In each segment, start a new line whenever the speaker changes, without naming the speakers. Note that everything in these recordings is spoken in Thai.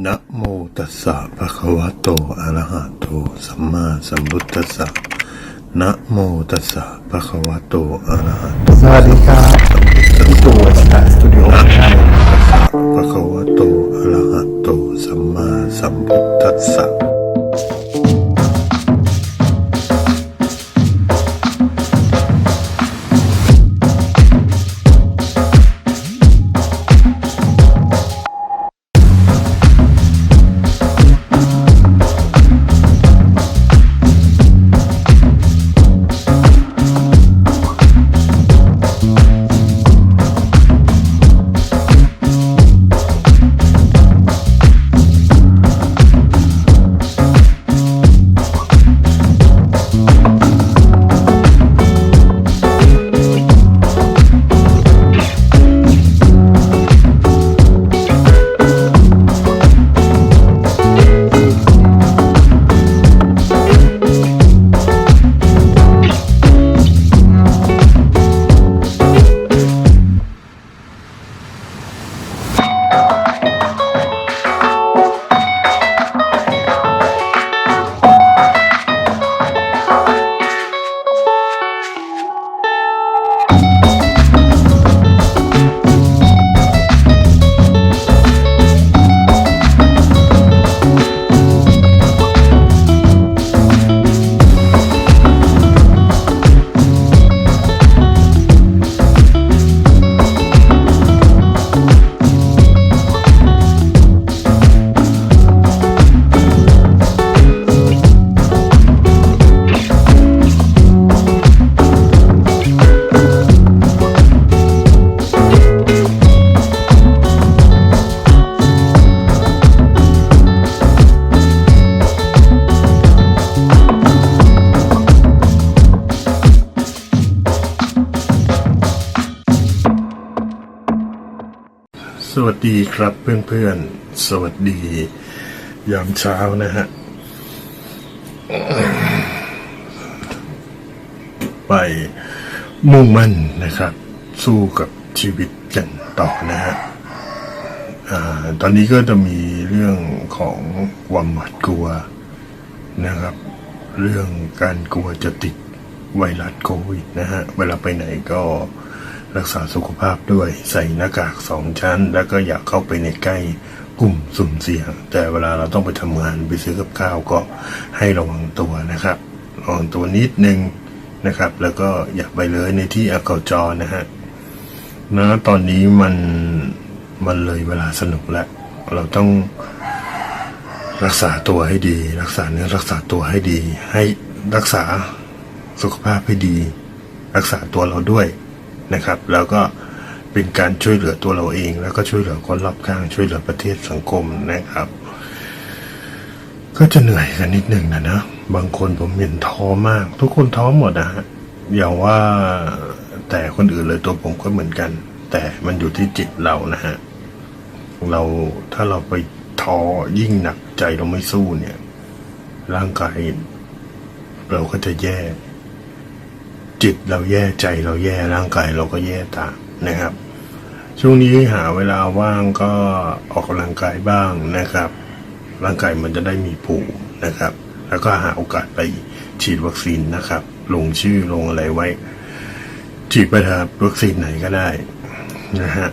นะโมตัสสะภะคะวะโต อะระหะโต สัมมาสัมพุทธัสสะนะโมตัสสะภะคะวะโต อะระหะโต
สวัสดีครับพี่ตู่สตาร์สตูดิโอครับ
ภะคะวะโต อะระหะโต สัมมาสัมพุทธัสสะ สวัสดีครับเพื่อนๆ สวัสดี ยามเช้านะฮะ ไปมุ่งมั่นนะครับ สู้กับชีวิตกันต่อนะฮะอตอนนี้ก็จะมีเรื่องของความหวาดกลัวนะครับ เรื่องการกลัวจะติดไวรัสโควิดนะฮะ เวลาไปไหนก็ รักษาสุขภาพด้วยใส่หน้ากากสองชั้น แล้วก็อย่าเข้าไปในใกล้กลุ่มสุ่มเสี่ยง แต่เวลาเราต้องไปทำงานไปซื้อกับข้าวก็ให้ระวังตัวนะครับระวังตัวนิดนึงนะครับ แล้วก็อย่าไปเลยในที่อากาศจรนะฮะนะตอนนี้มันมันเลยเวลาสนุกแล้ว เราต้องรักษาตัวให้ดี รักษาเนื้อรักษาตัวให้ดี ให้รักษาสุขภาพให้ดี รักษาตัวเราด้วย นะครับ แล้วก็เป็นการช่วยเหลือตัวเราเอง แล้วก็ช่วยเหลือคนรอบข้าง ช่วยเหลือประเทศสังคมนะครับ ก็จะเหนื่อยกันนิดหนึ่งนะนะบางคนผมเห็นท้อมาก ทุกคนท้อหมดนะฮะอย่าว่าแต่คนอื่นเลยตัวผมก็เหมือนกัน แต่มันอยู่ที่จิตเรานะฮะเราถ้าเราไปท้อยิ่งหนักใจเราไม่สู้เนี่ย ร่างกายเราก็จะแย่ จิตเราแย่ใจเราแย่ร่างกายเราก็แย่ตามนะครับ ช่วงนี้หาเวลาว่างก็ออกกำลังกายบ้างนะครับ ร่างกายมันจะได้มีภูมินะครับ แล้วก็หาโอกาสไปฉีดวัคซีนนะครับ ลงชื่อลงอะไรไว้ ฉีดไปเถอะวัคซีนไหนก็ได้นะฮะ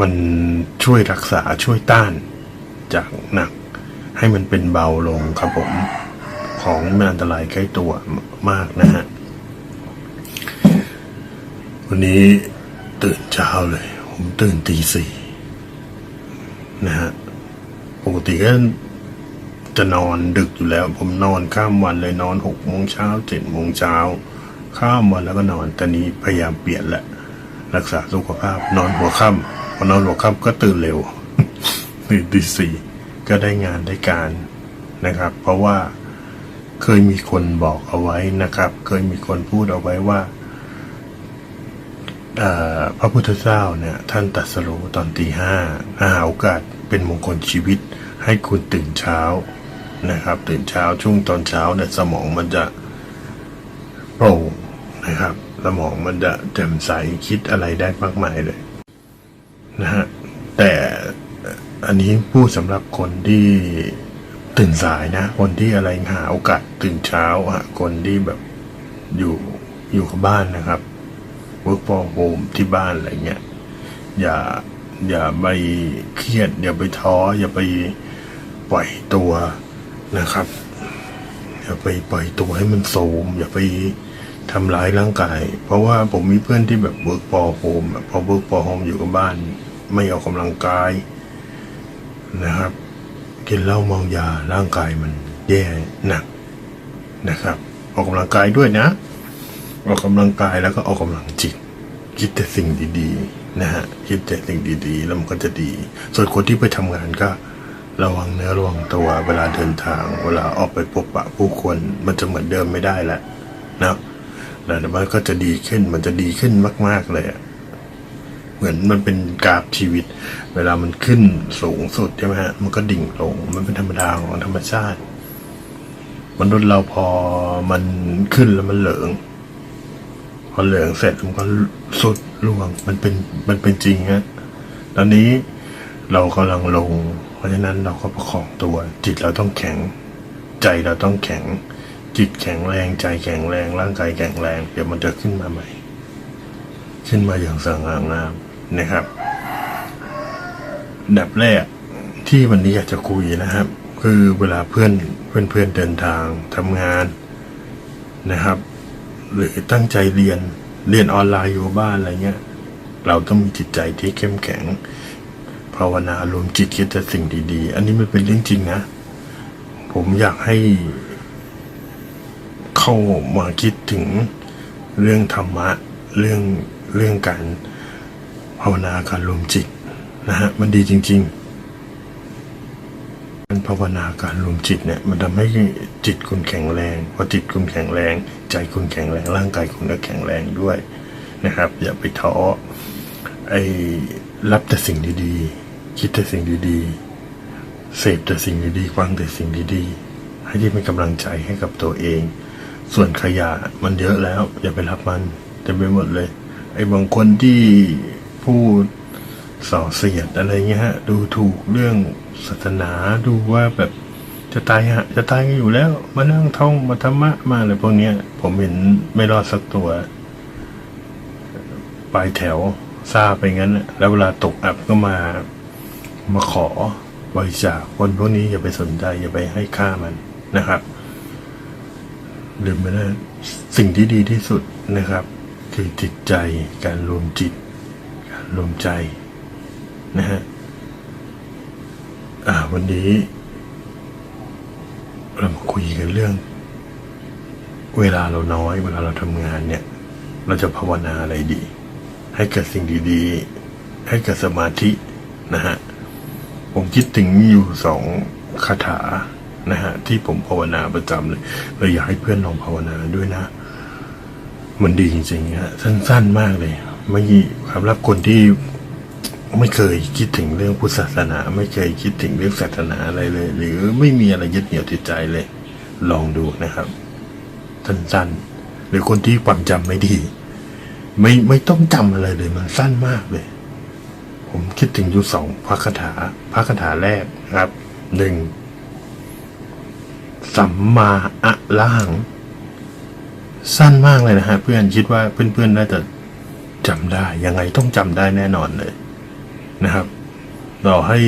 มันช่วยรักษาช่วยต้านจากหนัก ให้มันเป็นเบาลงครับผม ของมันอันตรายใกล้ตัวมากนะฮะ วันนี้ตื่นเช้าเลย ผมตื่นตีสี่นะฮะปกติก็จะนอนดึกอยู่แล้ว ผมนอนข้ามวันเลยนอนหกโมงเช้าเจ็ดโมงเช้า ข้ามวันแล้วก็นอนตอนนี้พยายามเปลี่ยนแหละ รักษาสุขภาพ นอนหัวค่ำพอนอนหัวค่ำก็ตื่นเร็วตื่นตีสี่ก็ได้งานได้การนะครับ เพราะว่าเคยมีคนบอกเอาไว้นะครับ เคยมีคนพูดเอาไว้ว่า พระพุทธเจ้าเนี่ยท่านตรัสรู้ตอนตีห้าหาโอกาสเป็นมงคลชีวิต ให้คุณตื่นเช้านะครับ ตื่นเช้าช่วงตอนเช้าเนี่ยสมองมันจะโปร่งนะครับ สมองมันจะแจ่มใสคิดอะไรได้มากมายเลยนะฮะแต่อันนี้พูดสำหรับคนที่ตื่นสายนะ คนที่อะไรหาโอกาสตื่นเช้าอะคนที่แบบอยู่อยู่กับบ้านนะครับ work from home ที่บ้านอะไรเงี้ยอย่าอย่าไปเครียด อย่าไปท้อ อย่าไปปล่อยตัวนะครับ อย่าไปปล่อยตัวให้มันโทมอย่าไปทำร้ายร่างกาย เพราะว่าผมมีเพื่อนที่แบบ work from home พอ work from home อยู่กับบ้าน ไม่ออกกำลังกายนะครับ กินเหล้าเมายาร่างกายมันแย่หนักนะครับ ออกกำลังกายด้วยนะ ออกกำลังกายแล้วก็ออกกำลังจิต คิดแต่สิ่งดีๆนะฮะคิดแต่สิ่งดีๆ แล้วมันก็จะดี ส่วนคนที่ไปทำงานก็ระวังเนื้อระวังตัวเวลาเดินทาง เวลาออกไปพบปะผู้คนมันจะเหมือนเดิมไม่ได้แล้วนะแต่มันก็จะดีขึ้นมันจะดีขึ้นมาก ๆเลยเหมือนมันเป็นกราฟชีวิต เวลามันขึ้นสูงสุดใช่ไหมฮะมันก็ดิ่งลงมันเป็นธรรมดาของธรรมชาติมนุษย์เราพอมันขึ้นแล้วมันเหลิง พอเหลืองเสร็จมันก็สุดล่วง มันเป็นมันเป็นจริงฮะตอนนี้เรากำลังลง เพราะฉะนั้นเราก็ประคองตัว จิตเราต้องแข็ง ใจเราต้องแข็ง จิตแข็งแรงใจแข็งแรงร่างกายแข็งแรง เดี๋ยวมันจะขึ้นมาใหม่ ขึ้นมาอย่างสง่างามนะครับดับแรกที่วันนี้อยากจะคุยนะครับ คือเวลาเพื่อนเพื่อนเพื่อนเดินทางทำงานนะครับ หรือตั้งใจเรียนเรียนออนไลน์อยู่บ้านอะไรเงี้ย เราต้องมีจิตใจที่เข้มแข็งภาวนารวมจิตคิดแต่สิ่งดีๆ อันนี้มันเป็นเรื่องจริงนะ ผมอยากให้เข้ามาคิดถึงเรื่องธรรมะ เรื่องเรื่องการภาวนาการรวมจิตนะฮะมันดีจริงๆการภาวนาการรวมจิตเนี่ย มันทำให้จิตคุณแข็งแรงพอจิตคุณแข็งแรง ใจคุณแข็งแรงร่างกายคุณก็แข็งแรงด้วยนะครับ อย่าไปท้อไอ้รับแต่สิ่งดีๆ คิดแต่สิ่งดีๆ เสพแต่สิ่งดีๆฟังแต่สิ่งดีๆ ให้ที่เป็นกำลังใจให้กับตัวเอง ส่วนขยะมันเยอะแล้ว อย่าไปรับมันเต็มไปหมดเลย ไอ้บางคนที่พูดส่อเสียดอะไรเงี้ยฮะดูถูกเรื่องศาสนาดูว่าแบบ จะตายฮะ จะตายกันอยู่แล้ว มานั่งท่องมาธรรมะมาอะไรพวกเนี้ย ผมเห็นไม่รอดสักตัว ปลายแถวซาไปงั้น แล้วเวลาตกอับก็มามาขอบริจาคคนพวกนี้อย่าไปสนใจ อย่าไปให้ค่ามันนะครับลืมไปนะสิ่งที่ดีที่สุดนะครับ คือจิตใจการรวมจิต การรวมใจนะฮะอ่าวันนี้ เรามาคุยกันเรื่อง เวลาเราน้อย เวลาเราทำงานเนี่ย เราจะภาวนาอะไรดี ให้เกิดสิ่งดีๆ ให้เกิดสมาธินะฮะผมคิดถึงอยู่สองคาถานะฮะที่ผมภาวนาประจำเลยเลยอยากให้เพื่อนลองภาวนาด้วยนะ มันดีจริงๆฮะสั้นๆมากเลยไม่สำหรับคนที่ ไม่เคยคิดถึงเรื่องพุทธศาสนา ไม่เคยคิดถึงเรื่องศาสนาอะไรเลย หรือไม่มีอะไรยึดเหนี่ยวจิตใจเลย ลองดูนะครับสั้นๆหรือคนที่ความจำไม่ดี ไม่ไม่ต้องจำอะไรเลยมันสั้นมากเลย ผมคิดถึงอยู่สองพระคาถาพระคาถาแรกครับหนึ่งสัมมาอะระหัง สั้นมากเลยนะฮะเพื่อนคิดว่าเพื่อนๆน่าจะจำได้ ยังไงต้องจำได้แน่นอนเลย นะครับ เราให้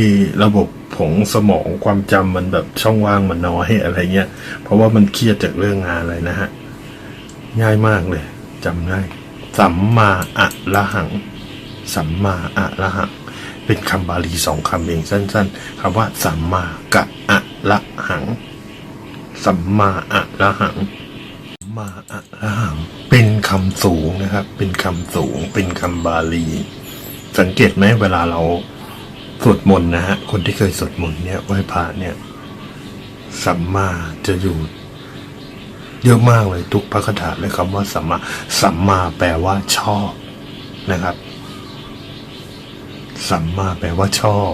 ระบบผงสมองความจำมันแบบช่องว่างมันน้อยอะไรเงี้ย เพราะว่ามันเครียดจากเรื่องงานอะไรนะฮะ ง่ายมากเลยจำได้สัมมาอะระหัง สัมมาอะระหัง เป็นคำบาลีสองคำเองสั้น ๆคำว่าสัมมากะอะระหัง สัมมาอะระหังมาอะระหัง เป็นคำสูงนะครับ เป็นคำสูง เป็นคำบาลี สังเกตไหมเวลาเราสวดมนต์นะฮะ คนที่เคยสวดมนต์เนี่ยไหว้พระเนี่ยสัมมาจะอยู่ เยอะมากเลยทุกพระคาถาเลยคำว่าสัมมาสัมมาแปลว่าชอบนะครับ สัมมาแปลว่าชอบ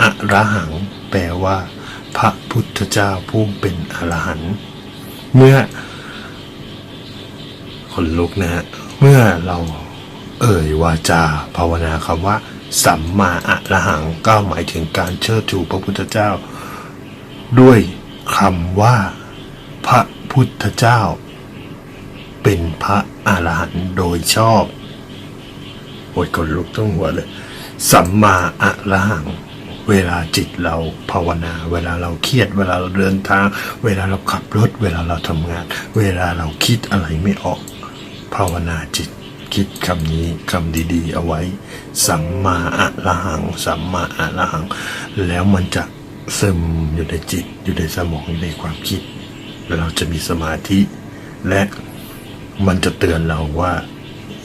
อะระหัง แปลว่า พระพุทธเจ้าผู้เป็นอรหันต์เมื่อคนลุกนะฮะเมื่อเรา เอ่ยวาจาภาวนาคำว่า สัมมาอะระหังก็หมายถึงการเชิดชูพระพุทธเจ้า ด้วยคำว่า พระพุทธเจ้า เป็นพระอรหันต์โดยชอบโอ้ยคนลุกต้องหัวเลย สัมมาอะระหัง เวลาจิตเราภาวนา เวลาเราเครียด เวลาเราเดินทาง เวลาเราขับรถ เวลาเราทำงาน เวลาเราคิดอะไรไม่ออก ภาวนาจิต คิดคำนี้คำดีๆ เอาไว้ สัมมาอะระหัง สัมมาอะระหัง แล้วมันจะซึมอยู่ในจิต อยู่ในสมองอยู่ในความคิด แล้วเราจะมีสมาธิ และมันจะเตือนเราว่า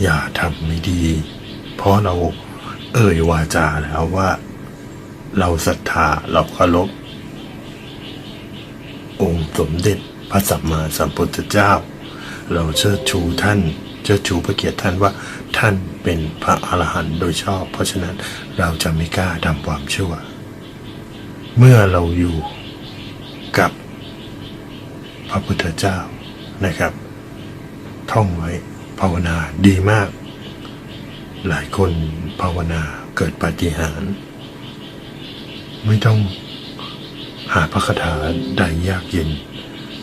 อย่าทำไม่ดี เพราะเราเอ่ยวาจาแล้วว่า เราศรัทธาเราเคารพองค์สมเด็จพระสัมมาสัมพุทธเจ้า เราเชิดชูท่าน เชิดชูพระเกียรติท่านว่าท่านเป็นพระอรหันต์โดยชอบ เพราะฉะนั้นเราจะไม่กล้าทำความชั่ว เมื่อเราอยู่กับพระพุทธเจ้านะครับ ท่องไว้ภาวนาดีมาก หลายคนภาวนาเกิดปาฏิหาริย์ไม่ต้องหาพระคาถาใดยากเย็น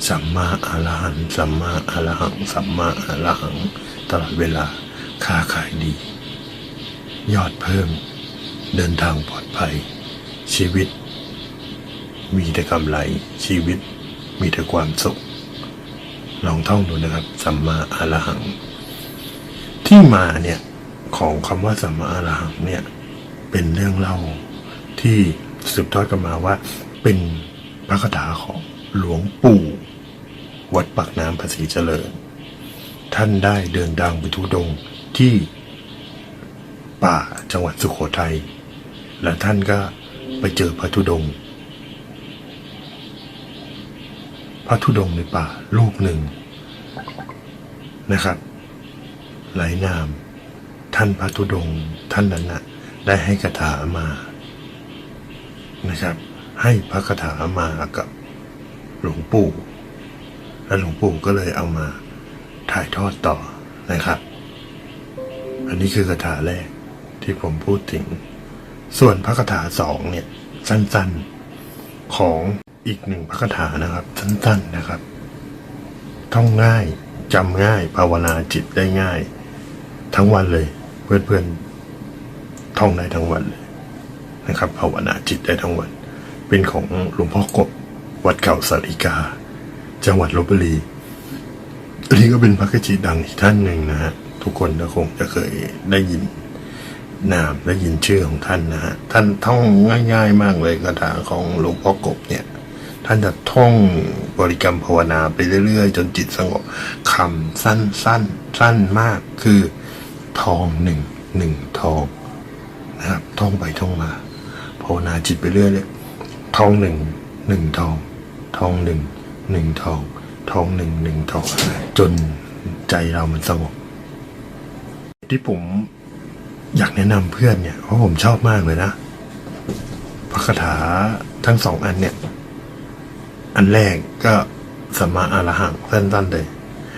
สัมมาอรหังสัมมาอรหัง สัมมาอรหัง ตลอดเวลาค้าขายดี ยอดเพิ่ม เดินทางปลอดภัย ชีวิต มีแต่กำไรชีวิต มีแต่ความสุข ลองท่องดูนะครับสัมมาอรหัง ที่มาเนี่ยของคำว่าสัมมาอรหังเนี่ยเป็นเรื่องเล่าที่สืบทอดกันมาว่า เป็นพระคาถาของหลวงปู่ วัดปากน้ำภาษีเจริญ ท่านได้เดินดังไปทุดงที่ป่าจังหวัดสุโขทัย และท่านก็ไปเจอพระธุดง พระธุดงในป่ารูปหนึ่งนะครับไหลายนาม ท่านพระธุดงท่านนั้นนะได้ให้คาถามานะครับ ให้พระคาถามากับหลวงปู่ และหลวงปู่ก็เลยเอามา ถ่ายทอดต่อนะครับ อันนี้คือคาถาแรกที่ผมพูดถึง ส่วนพระคาถาสองเนี่ย สั้นๆของอีกหนึ่งพระคาถานะครับ สั้นๆนะครับ ท่องง่ายจำง่ายภาวนาจิตได้ง่าย ทั้งวันเลยเพื่อนๆท่องได้ทั้งวันเลยนะครับภาวนาจิตได้ทั้งวัน เป็นของหลวงพ่อกบ วัดเก่าสาริกา จังหวัดลบบุรี นนี้ก็เป็นพระกจิดังอีกท่านหนึ่งนะฮะ ทุกคนก็คงจะเคยได้ยินนามได้ยินชื่อของท่านนะฮะ ท่านท่องง่ายๆมากเลยคาถาของหลวงพ่อกบเนี่ย ท่านจะท่องบริกรรมภาวนาไปเรื่อยๆ จนจิตสงบคำสั้นสั้นสั้นมากคือทองหนึ่งหนึ่งทองนะครับท่องไปท่องมาภาวนาจิตไปเรื่อยเลยทองหนึ่งหนึ่งทอง ทองหนึ่งหนึ่งทอง ท้องหนึ่งหนึ่งทองจนใจเรามันสงบที่ผมอยากแนะนำเพื่อนเนี่ยเพราะผมชอบมากเลยนะพระคาถาทั้งสองอันเนี่ย อันแรกก็สัมมาอรหังสั้นๆเลย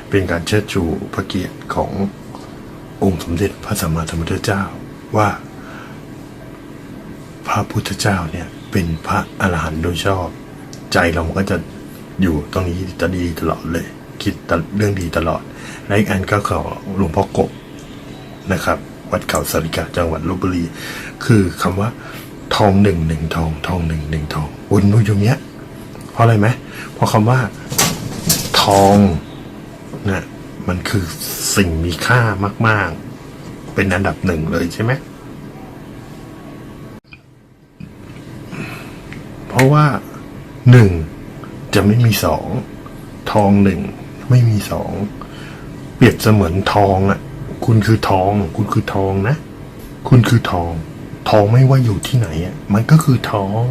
เป็นการเชิดชูพระเกียรติขององค์สมเด็จพระสัมมาสัมพุทธเจ้าว่า พระพุทธเจ้าเนี่ย เป็นพระอรหันต์โดยชอบ ใจเราก็จะ อยู่ตรงนี้จะดีตลอดเลย คิดเรื่องดีตลอดและอีกอันก็ของหลวงพ่อกบนะครับ วัดเขาสาริกาจังหวัดลบบุรี คือคำว่า ทองหนึ่งหนึ่งทองทองหนึ่งหนึ่งทองวนอยู่อย่างเงี้ยเพราะอะไรไหมเพราะคำว่า ทองนะมันคือสิ่งมีค่ามาก ๆ เป็นอันดับหนึ่งเลยใช่ไหมเพราะว่าหนึ่ง จะไม่มีสอง ทองหนึ่ง ไม่มีสอง เปรียบเสมือนทองอะ คุณคือทอง คุณคือทองนะ คุณคือทอง ทองไม่ว่าอยู่ที่ไหนอะ มันก็คือทอง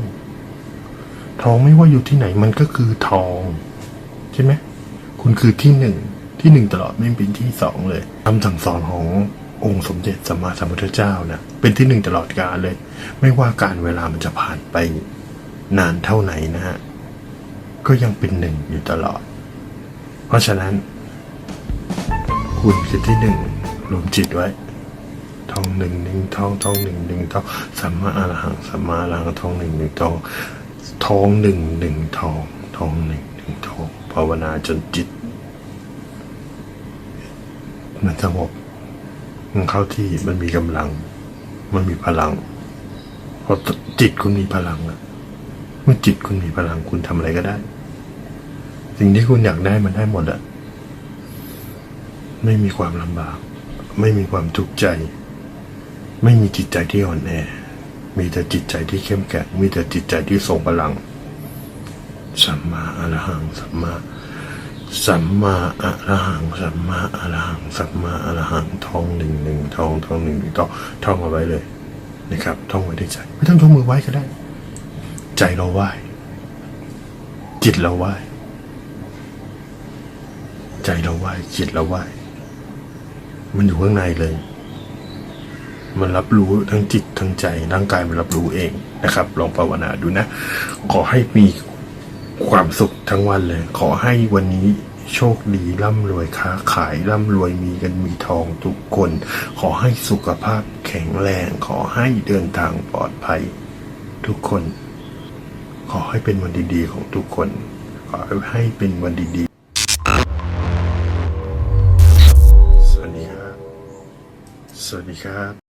ทองไม่ว่าอยู่ที่ไหน มันก็คือทอง ใช่ไหม คุณคือที่หนึ่ง ที่หนึ่งตลอดไม่เป็นที่สองเลยคำสั่งสอนขององค์สมเด็จสัมมาสัมพุทธเจ้านะเป็นที่หนึ่งตลอดกาลเลย ไม่ว่าการเวลามันจะผ่านไปนานเท่าไหนนะฮะ ก็ยังเป็นหนึ่งอยู่ตลอด เพราะฉะนั้น คุณคือที่หนึ่งรวมจิตไว้ทองหนึ่งหนึ่งทองทองหนึ่งหนึ่งทองสัมมาอรหังสัมมาอรหังทองหนึ่งหนึ่งทองทองหนึ่งหนึ่งทองทองหนึ่งหนึ่งทองภาวนาจนจิต มันสงบมันเข้าที่มันมีกำลัง มันมีพลังพราะจิตคุณมีพลังอะเมื่อจิตคุณมีพลังคุณทำอะไรก็ได้ สิ่งที่คุณอยากได้มันได้หมดอะไม่มีความลำบาก ไม่มีความทุกข์ใจ ไม่มีจิตใจที่อ่อนแอ มีแต่จิตใจที่เข้มแข็ง มีแต่จิตใจที่ทรงพลัง สัมมาอรหัง สัมมา สัมมาอรหัง สัมมาอรหัง สัมมาอรหังทองหนึ่งหนึ่งทองทองหนึ่งหนึ่งทองท่องเอาไว้เลยนะครับท่องไว้ในใจไม่ต้องยกมือไหว้ก็ได้ ใจเราไหว้ จิตเราไหว้ ใจเราไหวจิตเราไหวมันอยู่ข้างในเลย มันรับรู้ทั้งจิตทั้งใจร่างกายมันรับรู้เองนะครับ ลองภาวนาดูนะ ขอให้มีความสุขทั้งวันเลย ขอให้วันนี้โชคดีร่ำรวยค้าขายร่ำรวยมีกันมีทองทุกคน ขอให้สุขภาพแข็งแรง ขอให้เดินทางปลอดภัย ทุกคน ขอให้เป็นวันดีๆของทุกคน ขอให้เป็นวันดีๆ สวัสดีครับ